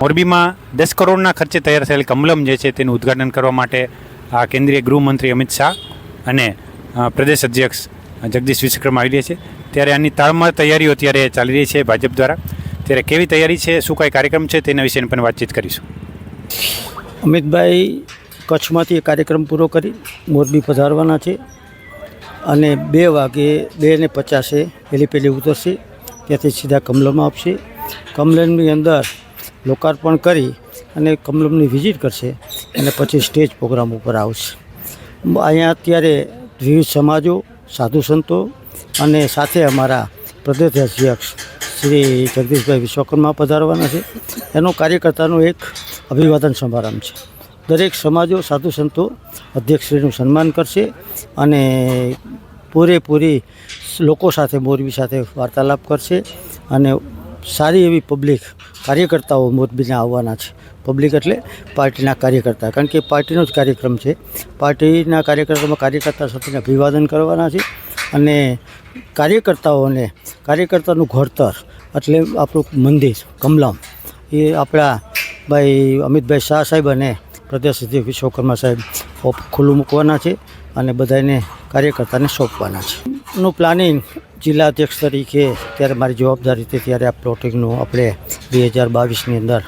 મોરબીમાં દસ કરોડના ખર્ચે તૈયાર થયેલ કમલમ જે છે તેનું ઉદ્ઘાટન કરવા માટે આ કેન્દ્રીય ગૃહમંત્રી અમિત શાહ અને પ્રદેશ અધ્યક્ષ જગદીશ વિશ્વકર્મા આવી રહ્યા છે. ત્યારે આની તાળમાળ તૈયારીઓ અત્યારે ચાલી રહી છે ભાજપ દ્વારા. ત્યારે કેવી તૈયારી છે શું કાંઈ કાર્યક્રમ છે તેના વિશેની પણ વાતચીત કરીશું. અમિતભાઈ કચ્છમાંથી કાર્યક્રમ પૂરો કરી મોરબી પધારવાના છે અને બે વાગે બે ને પચાસે પહેલી પહેલી ઉતરશે. ત્યાંથી સીધા કમલમમાં આપશે. કમલમની અંદર લોકાર્પણ કરી અને કમલમની વિઝિટ કરશે અને પછી સ્ટેજ પ્રોગ્રામ ઉપર આવશે. અહીંયા અત્યારે વિવિધ સમાજો, સાધુ સંતો અને સાથે અમારા પ્રદેશ અધ્યક્ષ શ્રી જગદીશભાઈ વિશ્વકર્મા પધારવાના છે. એનો કાર્યકર્તાનો એક અભિવાદન સમારંભ છે. દરેક સમાજો, સાધુ સંતો અધ્યક્ષશ્રીનું સન્માન કરશે અને પૂરેપૂરી લોકો સાથે, મોરબી સાથે વાર્તાલાપ કરશે અને સારી એવી પબ્લિક કાર્યકર્તાઓ મોરબીના આવવાના છે. પબ્લિક એટલે પાર્ટીના કાર્યકર્તા. કારણ કે પાર્ટીનો જ કાર્યક્રમ છે. પાર્ટીના કાર્યક્રમમાં કાર્યકર્તા સાથે અભિવાદન કરવાના છે અને કાર્યકર્તાઓને, કાર્યકર્તાનું ઘડતર એટલે આપણું મંદિર, કમલમ, એ આપણા ભાઈ અમિતભાઈ શાહ સાહેબ અને પ્રદેશ અધ્યક્ષ વિશ્વકર્મા સાહેબ ખુલ્લું મૂકવાના છે. અને બધાને કાર્યકર્તાને સોંપવાના છે. નું પ્લાનિંગ જિલ્લા અધ્યક્ષ તરીકે ત્યારે મારી જવાબદારી હતી, ત્યારે આ પ્લોટિંગનું આપણે બે હજાર બાવીસની અંદર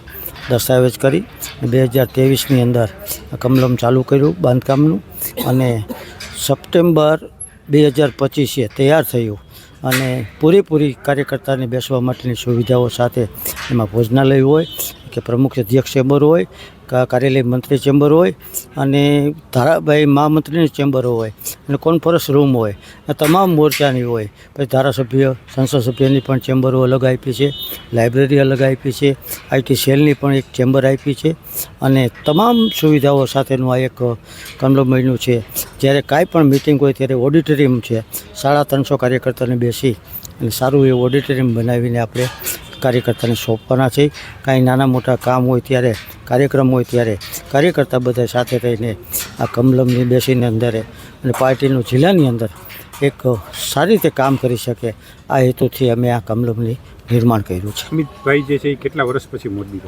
દસ્તાવેજ કરી બે હજાર ત્રેવીસની અંદર કમલમ ચાલુ કર્યું બાંધકામનું અને સપ્ટેમ્બર બે હજાર પચીસે તૈયાર થયું અને પૂરેપૂરી કાર્યકર્તાને બેસવા માટેની સુવિધાઓ સાથે એમાં ભોજનાલય હોય કે પ્રમુખ અધ્યક્ષ ચેમ્બર હોય કાર્યાલય મંત્રી ચેમ્બર હોય, અને ધારાભાઈ મહામંત્રીની ચેમ્બરો હોય, અને કોન્ફરન્સ રૂમ હોય, આ તમામ મોરચાની હોય. પછી ધારાસભ્ય, સંસદ સભ્યની પણ ચેમ્બરો અલગ આપી છે, લાઇબ્રેરી અલગ આપી છે આઈટી સેલની પણ એક ચેમ્બર આપી છે, અને તમામ સુવિધાઓ સાથેનું આ એક કમલમયનું છે. જ્યારે કાંઈ પણ મિટિંગ હોય ત્યારે ઓડિટોરિયમ છે, સાડા ત્રણસો કાર્યકર્તાને બેસી અને સારું એવું ઓડિટોરિયમ બનાવીને આપણે કાર્યકર્તાને સોંપવાના છે. કાંઈ નાના મોટા કામ હોય ત્યારે, કાર્યક્રમ હોય ત્યારે કાર્યકર્તા બધા સાથે રહીને આ કમલમની બેસીને અંદર અને પાર્ટીનું જિલ્લાની અંદર એક સારી રીતે કામ કરી શકે આ હેતુથી અમે આ કમલમની નિર્માણ કર્યું છે. અમિતભાઈ જે છે એ કેટલા વર્ષ પછી મોરબી